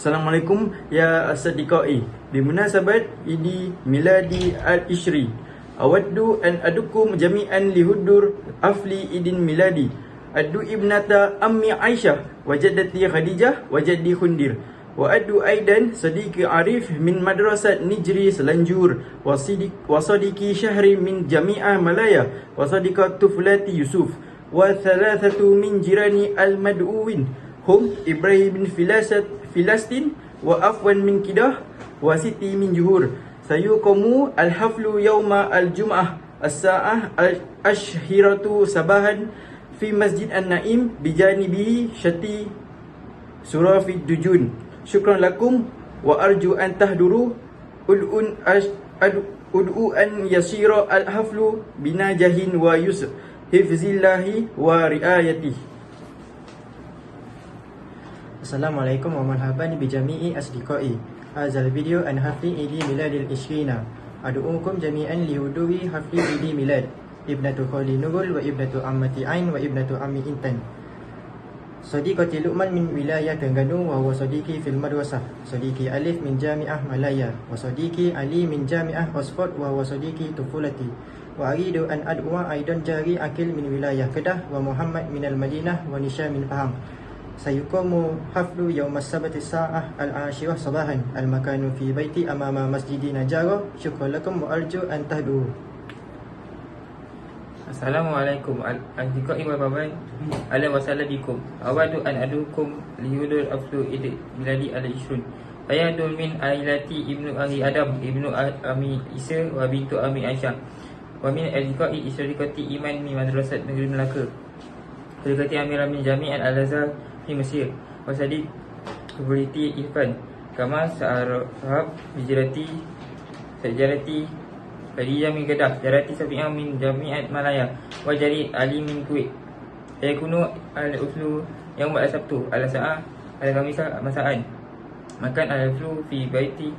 Assalamualaikum ya asdiqai. Bimunasabat Idi Miladi Al-Ishri. Awaddu an adukum jami'an lihudur afli idin miladi. Adu ibnata ammi Aisyah wa jaddati Khadijah wa jaddi Khundir. Wa adu aidan sadiqi Arif min madrasat Nijri Selanjur wa sadiqi Syahri min Jami'ah Malaya wa sadiqa Tuflati Yusuf wa thalathatu min jirani al-mad'uwin hum Ibrahim bin Filasat Filastin wa Afwan min Kidah wa Siti min Juhur. Sayuqamu al-haflu yawma al-jum'ah as-sa'ah al-ashhiratu sabahan fi Masjid An-Naim bijanibi Syati Surafi Dujun. Syukran lakum wa arju an tahduru ud'un ash, ad, ud'u an yasira al-haflu binajahin wa yusr hifzillahi wa riayatihi Assalamualaikum wa marhaban jami'i asdiqai. Hazal video an hafli idi miladil ishrina. Adu'ukum jami'an li huduri hafli idi milad. Ibnatu Khali Nurul wa ibnatu Ammati Ain wa ibnatu Ammi Intan. Sadiqati Luqman min wilayah Terengganu wa huwa sadiqi fil madrasah. Sadiqi Alif min Jami'ah Malaya wa sadiqi Ali min Jami'ah Oxford wa huwa sadiqi Tufulati. Wa aridu an ad'wa aidan jari akil min wilayah Kedah wa Muhammad min al-Madinah wa Nisha min Pahang. سيقوم حفل يوم السبت الساعة العاشرة صباحا المكان في بيتي أمام مسجد نجارة شكرا لكم وأرجو أن تهدوا Assalamualaikum Al-Azdiqai wa Baban Ala wassalam bikum Awadu an adukum Lihudul aflu id Miladi ala ishrun Ayadul min ailati ibnu ahli Adam Ibnu Ami Isa Wa bintu Ami Aisyah Wa min azdiqai isyrikati iman Mi madrasat negeri Melaka Kedekati Amir Amin Jami'at Al-Azhar Di Mesir. Wasadi Kubriti Irfan Kama Sa'arab Hijrati Sejarati Khadijah min Kedah Jarati Safi'ah min Jami'at Malaya Wajari Ali min Kuwait Saya kuno Al-Uslu Yang buat Sabtu Al-Sa'ah Al-Khamisah Masa'an Makan Al-Flu Fi Baiti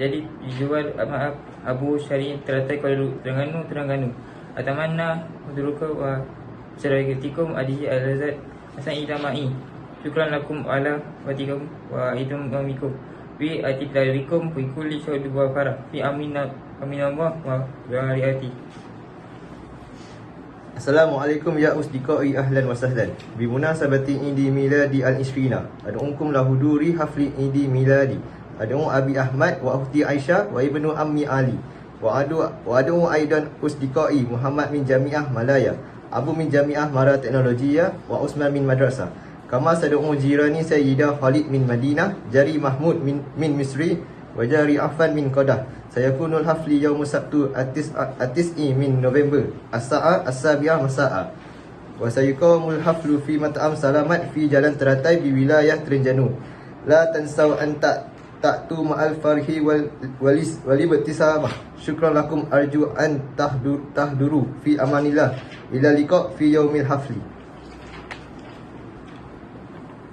Jadi dijual Maaf Abu Syari Teratai Kuala Terengganu Terengganu Atamanna Huduruka Wa Syarikatikum Adihi Al-Azad Hasan Idamai Syukran lakum ala watikum wa idum amikum Fi atidarikum fi kulli syaudu wa farah. Fi amin amin Allah wa riayati Assalamualaikum ya usdiqai ahlan wa sahlan. Bimunasabati idi miladi al-ishrina Ad'unkum lahuduri hafli idi miladi. Ad'un Abi Ahmad wa Ukhti Aisyah wa Ibnu Ammi Ali. Wa adu wa adu aidan usdiqai Muhammad min Jami'ah Malaya Abu min Jami'ah Mara Teknologiya wa Usman min Madrasah Kama sad'u jirani Sayyidah Khalid min Madinah Jari Mahmud min, min Misri wa Jari Affan min Qadah. Sayakunul hafli yawmu sabtu atis atis'i min November. As-sa'a as-sabi'ah masa'a Wa sayuqamul haflu fi mat'am salamat fi jalan teratai di wilayah Terengganu. La tansaw an tak ta'tu ma'al farhi wal walis walibtisabah Syukran lakum arju an tahdur, tahduru fi amanillah. Ila liqa fi yaumil hafli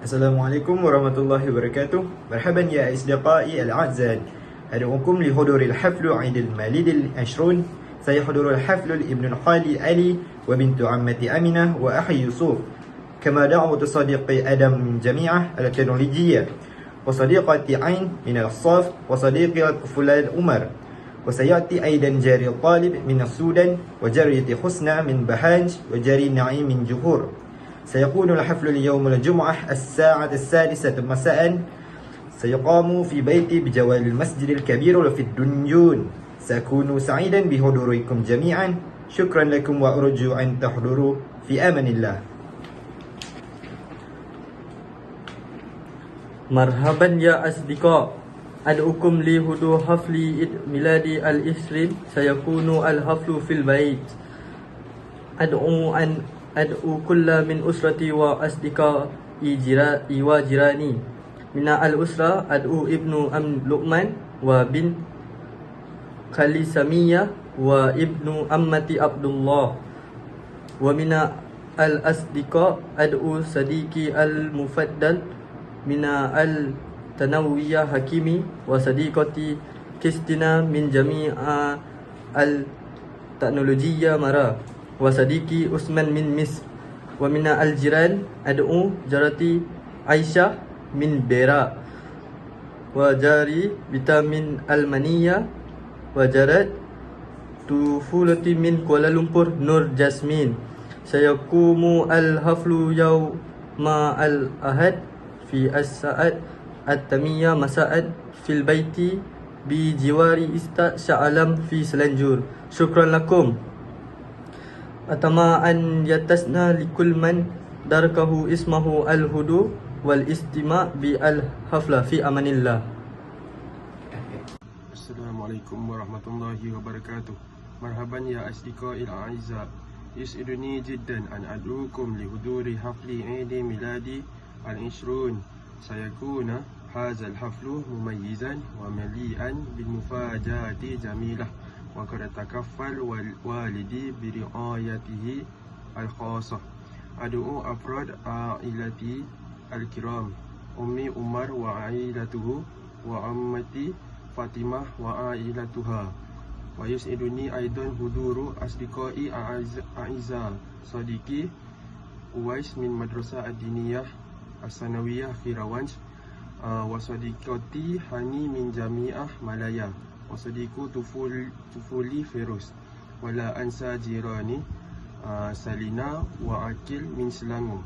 Assalamualaikum warahmatullahi wabarakatuh. Marhaban ya isdiqai al-a'zad أدعوكم لحضور الحفل عيد المالد العشرون سيحضر الحفل ابن الخالي علي وبنت عمة أمنة وأخي يوسف كما دعوة صديق آدم من جميعة التكنولوجية وصديقة عين من الصاف وصديقة الطفولة عمر وسيأتي أيضا جاري الطالب من السودان وجارية حسنى من بهانج وجاري نعيم من جهور سيكون الحفل اليوم الجمعة الساعة السادسة مساء. سيقام في بيتي بجوار المسجد الكبير وفي الدنيون. سأكون سعيدا بحضوركم جميعا. شكرا لكم وأرجو أن تحضروا في أمان الله. مرحبا يا أصدقاء. أدعوكم لهدوء حفل عيد ميلادي الإسرين سيكون الحفل في البيت. أدعو أن أدعو كل من أسرتي وأصدقائي جرائي وجيراني من الأسرة أدعو ابن أم لقمان وبن خالي سمية وابن أمتي عبد الله ومن الأصدقاء أدعو صديقي المفضل من التنوية حكيمي وصديقتي كريستينا من جميع التكنولوجيا مرة wa sadiqi Usman min Mis wa minna al jiran ad'u jarati Aisyah min Bera wa jari vitamin al maniya wa jarat tufulati min Kuala Lumpur Nur Jasmine saya kumu al haflu yau ma al ahad fi as saat at-tamiyah masaat fil baiti bi jiwari ista sya'alam fi selanjur syukran lakum يتسنى لكل من دركه اسمه الهدو والاستماع بالحفلة في أمان الله السلام عليكم ورحمة الله وبركاته مرحبا يا أصدقائي الأعزاء يسعدني جدا أن أدعوكم لحضور حفل عيد ميلادي العشرون سيكون هذا الحفل مميزا ومليئا بالمفاجآت جميلة وقد تكفل والدي برعايته الخاصة أدعو أفراد عائلتي الكرام أمي عمر وعائلته وعمتي فاطمة وعائلتها ويسعدني أيضا حضور أصدقائي أعزاء صديقي أويس من مدرسة الدينية الثانوية في روانش وصديقتي هاني من جامعة wasadiku tuful tufuli feros wala ansa jirani uh, salina wa akil min selangu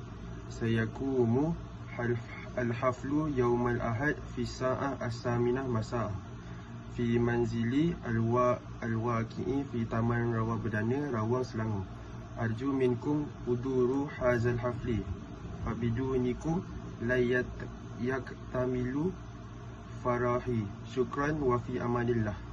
sayakumu half Al-Haflu Yawmal Ahad Fi Sa'ah As-Saminah Masa'ah Fi Manzili Al-Wa Fi Taman Rawa Berdana Rawang Selangor. Arju Minkum Uduru Hazal Hafli. Fabidu Nikum Layat Yak Tamilu farahi. Syukran wa fi amanillah.